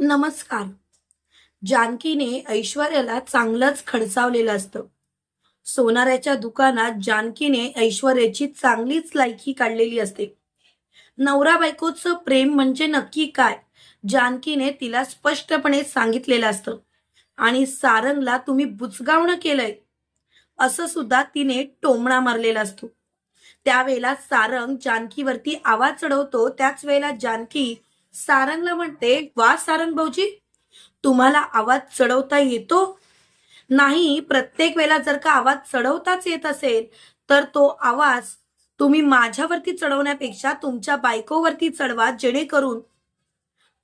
नमस्कार. जानकीने ऐश्वर्याला चांगलंच खडसावलेलं असतं. सोनाऱ्याच्या दुकानात जानकीने ऐश्वर्याची चांगलीच लायकी काढलेली असते. नवरा बायकोचं प्रेम म्हणजे नक्की काय जानकीने तिला स्पष्टपणे सांगितलेलं असतं. आणि सारंगला तुम्ही बुचगावणं केलंय असं सुद्धा तिने टोमणा मारलेला असतो. त्यावेळेला सारंग जानकीवरती आवाज चढवतो त्याच वेळेला जानकी सारंगला म्हणते वा सारंग भाऊजी तुम्हाला आवाज चढवता येतो? नाही प्रत्येक वेळेला जर का आवाज चढवताच येत असेल तर तो आवाज तुम्ही माझ्यावरती चढवण्यापेक्षा तुमच्या बायकोवरती चढवा जेणेकरून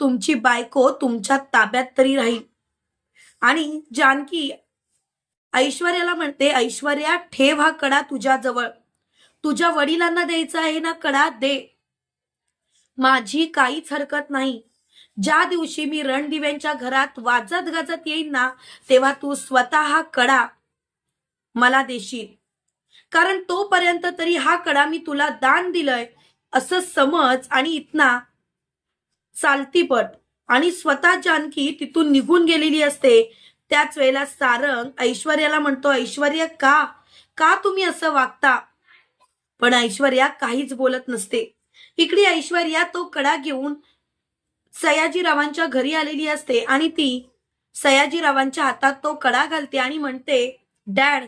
तुमची बायको तुमच्या ताब्यात तरी राहील. आणि जानकी ऐश्वर्याला म्हणते ऐश्वर्या ठेव हा कडा तुझ्या जवळ तुझ्या वडिलांना द्यायचा आहे ना कडा? दे. माझी काहीच हरकत नाही. ज्या दिवशी मी रणदिव्यांच्या घरात वाजत गाजत येईन ना तेव्हा तू स्वतः हा कडा. मला देशील. कारण तोपर्यंत तरी हा कडा मी तुला दान दिलंय असं समज आणि इतना. चालती पट. आणि स्वतः जानकी तिथून निघून गेलेली असते. त्याच वेळेला सारंग ऐश्वर्याला म्हणतो ऐश्वर्या का? का तुम्ही असं वागता? पण ऐश्वर्या काहीच बोलत नसते. इकडे ऐश्वर्या तो कडा घेऊन सयाजीरावांच्या घरी आलेली असते आणि ती सयाजीरावांच्या हातात तो कडा घालते आणि म्हणते डॅड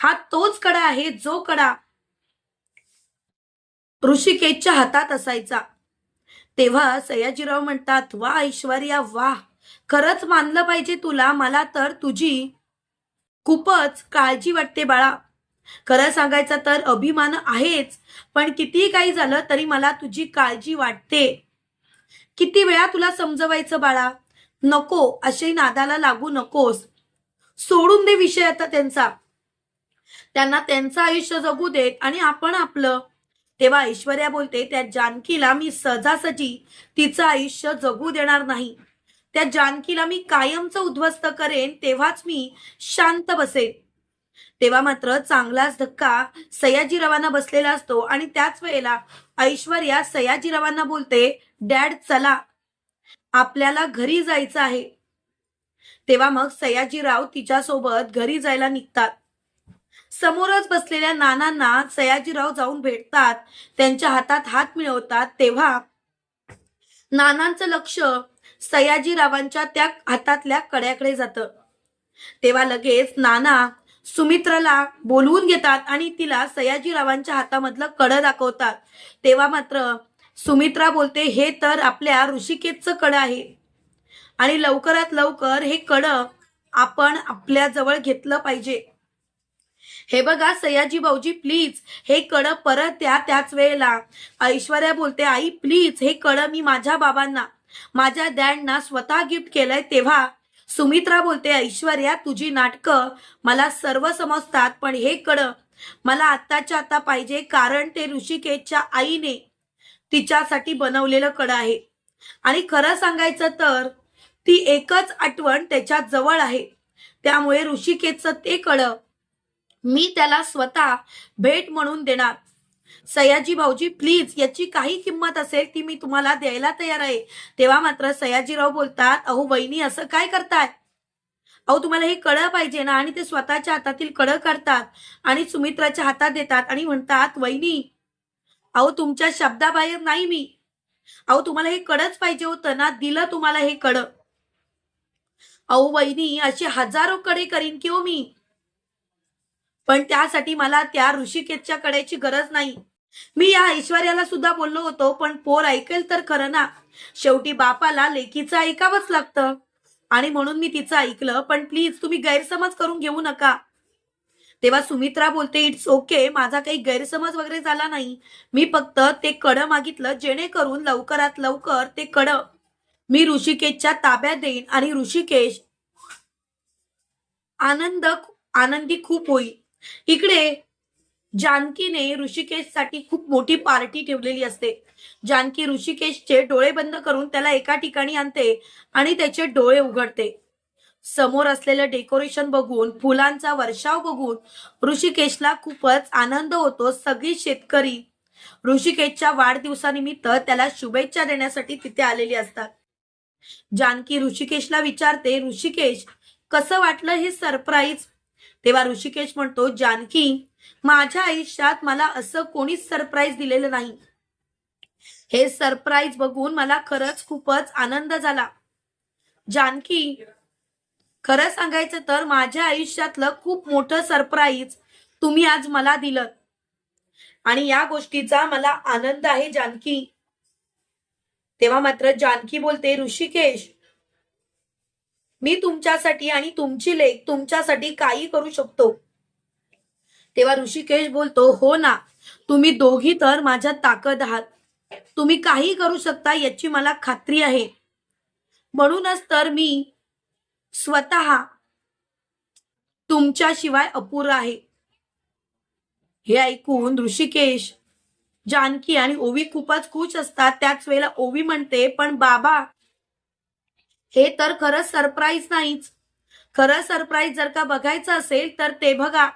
हा तोच कडा आहे जो कडा ऋषिकेशच्या हातात असायचा. तेव्हा सयाजीराव म्हणतात वा ऐश्वर्या वा खरंच मानलं पाहिजे तुला मला तर तुझी खूपच काळजी वाटते बाळा. खरं सांगायचं तर अभिमान आहेच पण कितीही काही झालं तरी मला तुझी काळजी वाटते. किती वेळा तुला समजवायचं बाळा? नको असे नादाला लागू नकोस. सोडून दे विषय आता त्यांचा. त्यांना त्यांचं आयुष्य जगू देत आणि आपण आपलं. तेव्हा ऐश्वर्या बोलते त्या जानकीला मी सजासजी तिचं आयुष्य जगू देणार नाही. त्या जानकीला मी कायमचं उद्ध्वस्त करेन तेव्हाच मी शांत बसेन. तेव्हा मात्र चांगलाच धक्का सयाजीरावांना बसलेला असतो आणि त्याच वेळेला ऐश्वर्या सयाजीरावांना बोलते डॅड चला. आपल्याला घरी जायचं आहे. तेव्हा मग सयाजीराव तिच्यासोबत घरी जायला निघतात. समोरच बसलेल्या नानांना सयाजीराव जाऊन भेटतात. त्यांच्या हातात हात मिळवतात. तेव्हा नानांचं लक्ष सयाजीरावांच्या त्या हातातल्या कड्याकडे जातं. तेव्हा लगेच नाना सुमित्राला बोलवून घेतात आणि तिला सयाजीरावांच्या हातामधलं कड दाखवतात. तेव्हा मात्र सुमित्रा बोलते हे तर आपल्या ऋषिकेतचं कड आहे. आणि लवकरात लवकर हे कड आपण आपल्या जवळ घेतलं पाहिजे. हे बघा सयाजी भाऊजी प्लीज हे कड परत द्या त्याच वेळेला. ऐश्वर्या बोलते आई प्लीज हे कड मी माझ्या बाबांना माझ्या डॅडना स्वतः गिफ्ट केलंय तेव्हा सुमित्रा बोलते ऐश्वर्या तुझी नाटकं मला सर्व समजतात पण हे कड मला आत्ताच्या आता पाहिजे कारण ते ऋषिकेशच्या आईने तिच्यासाठी बनवलेलं कड आहे. आणि खरं सांगायचं तर ती एकच आठवण त्याच्याजवळ आहे. त्यामुळे ऋषिकेशचं ते कड मी त्याला स्वतः भेट म्हणून देणार. सयाजी भाऊजी प्लीज याची काही किंमत असेल ती मी तुम्हाला द्यायला तयार आहे. तेव्हा मात्र सयाजीराव बोलतात अहो वहिनी असं काय करताय? अहो तुम्हाला हे कळं पाहिजे ना आणि ते स्वतःच्या हातातील कड करतात आणि सुमित्राच्या हातात देतात आणि म्हणतात वहिनी अहो तुमच्या शब्दाबाहेर नाही मी. अहो तुम्हाला हे कडच पाहिजे होतं ना दिलं तुम्हाला हे कड अहो वहिनी अशी हजारो कडे करीन की हो मी. पण त्यासाठी मला त्या ऋषिकेशच्या कड्याची गरज नाही. मी या ऐश्वर्याला सुद्धा बोललो होतो पण पोर ऐकेल तर खरं ना. शेवटी बापाला लेकीचं ऐकावंच लागतं. आणि म्हणून मी तिचं ऐकलं पण प्लीज तुम्ही गैरसमज करून घेऊ नका. तेव्हा सुमित्रा बोलते इट्स ओके माझा काही गैरसमज वगैरे झाला नाही. मी फक्त ते कड मागितलं जेणेकरून लवकरात लवकर ते कड मी ऋषिकेशच्या ताब्यात देईन आणि ऋषिकेश आनंद आनंदी खूप होईल. इकडे जानकीने ऋषिकेशसाठी खूप मोठी पार्टी ठेवलेली असते. जानकी ऋषिकेशचे डोळे बंद करून त्याला एका ठिकाणी आणते आणि त्याचे डोळे उघडते. समोर असलेलं डेकोरेशन बघून फुलांचा वर्षाव बघून ऋषिकेशला खूपच आनंद होतो सगळी शेतकरी. ऋषिकेशच्या वाढदिवसानिमित्त त्याला शुभेच्छा देण्यासाठी तिथे आलेली असतात. जानकी ऋषिकेशला विचारते ऋषिकेश कसं वाटलं हे सरप्राईज तेव्हा ऋषिकेश म्हणतो जानकी माझ्या आयुष्यात मला असं कोणीच सरप्राईज दिलेलं नाही. हे सरप्राईज बघून मला खरंच खूपच आनंद झाला. जानकी खरं सांगायचं तर माझ्या आयुष्यातलं खूप मोठं सरप्राईज तुम्ही आज मला दिलं. आणि या गोष्टीचा मला आनंद आहे जानकी. तेव्हा मात्र जानकी बोलते ऋषिकेश मी तुमच्यासाठी आणि तुमची लेख तुमच्यासाठी काही करू शकतो. तेव्हा ऋषिकेश बोलतो हो ना तुम्ही दोघी तर माझ्या ताकद आहात. तुम्ही काही करू शकता याची मला खात्री आहे. म्हणूनच तर मी स्वतः तुमच्याशिवाय अपुर आहे. हे ऐकून ऋषिकेश जानकी आणि ओवी खूपच खुश असतात. त्याच वेळेला ओवी म्हणते पण बाबा हे तर खरं सरप्राईज नाहीच. खरं सरप्राईज जर का बघायचं असेल तर ते बघा.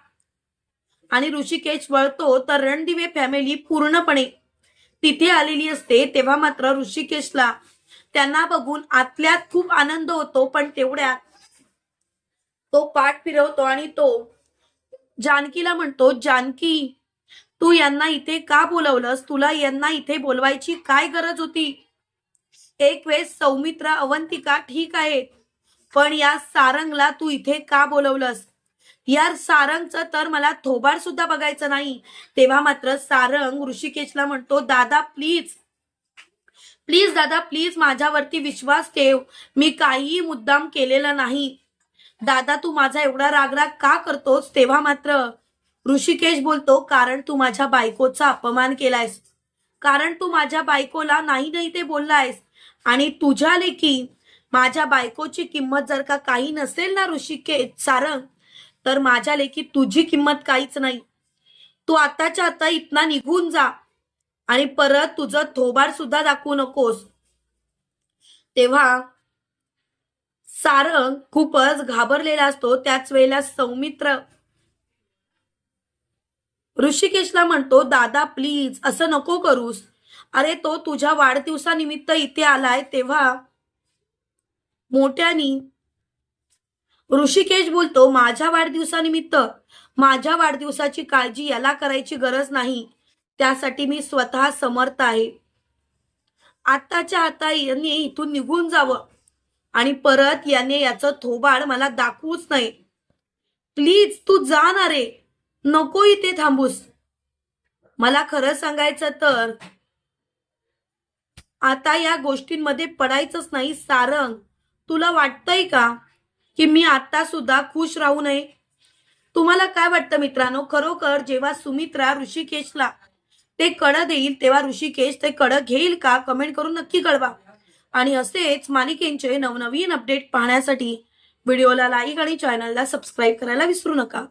आणि ऋषिकेश वळतो तर रणदिवे फॅमिली पूर्णपणे तिथे आलेली असते तेव्हा मात्र ऋषिकेशला त्यांना बघून आतल्यात खूप आनंद होतो पण तेवढ्यात तो पाठ फिरवतो आणि तो जानकीला म्हणतो जानकी तू यांना इथे का बोलवलंस? तुला यांना इथे बोलवायची काय गरज होती? एक वेळेस सौमित्रा अवंतिका ठीक आहे पण या सारंगला तू इथे का बोलवलंस? या सारंगचं तर मला थोबाड सुद्धा बघायचं नाही. तेव्हा मात्र सारंग ऋषिकेशला म्हणतो दादा प्लीज प्लीज दादा प्लीज माझ्यावरती विश्वास ठेव. मी काहीही मुद्दाम केलेला नाही. दादा तू माझा एवढा रागराग का करतोस? तेव्हा मात्र ऋषिकेश बोलतो कारण तू माझ्या बायकोचा अपमान केलायस. कारण तू माझ्या बायकोला नाही नाही ते बोललायस. आणि तुझ्या लेखी माझ्या बायकोची किंमत जर का काही नसेल ना ऋषिकेश सारंग तर माझ्या लेखी तुझी किंमत काहीच नाही. तू आताच्या आता इतना निघून जा आणि परत तुझं थोबार सुद्धा दाखवू नकोस. तेव्हा सारंग खूपच घाबरलेला असतो. त्याच वेळेला सौमित्र ऋषिकेशला म्हणतो दादा प्लीज असं नको करूस. अरे तो तुझ्या वाढदिवसानिमित्त इथे आलाय तेव्हा मोठ्यानी ऋषिकेश बोलतो माझ्या वाढदिवसानिमित्त माझ्या वाढदिवसाची काळजी याला करायची गरज नाही. त्यासाठी मी स्वतः समर्थ आहे. आत्ताच्या आता यांनी इथून निघून जावं आणि परत याने याचं थोबाड मला दाखवूच नाही. प्लीज तू जा ना रे. नको इथे थांबूस. मला खरं सांगायचं तर आता या गोष्टींमध्ये पडायचंच नाही. सारंग तुला वाटतंय का की मी आता सुद्धा खुश राहू नये? तुम्हाला काय वाटतं मित्रांनो? खरोखर जेव्हा सुमित्रा ऋषिकेशला ते कड देईल तेव्हा ऋषिकेश ते कड घेईल का? कमेंट करून नक्की कळवा. आणि असेच मालिकेंचे नवनवीन अपडेट पाहण्यासाठी व्हिडिओला लाईक आणि चॅनलला सबस्क्राईब करायला विसरू नका.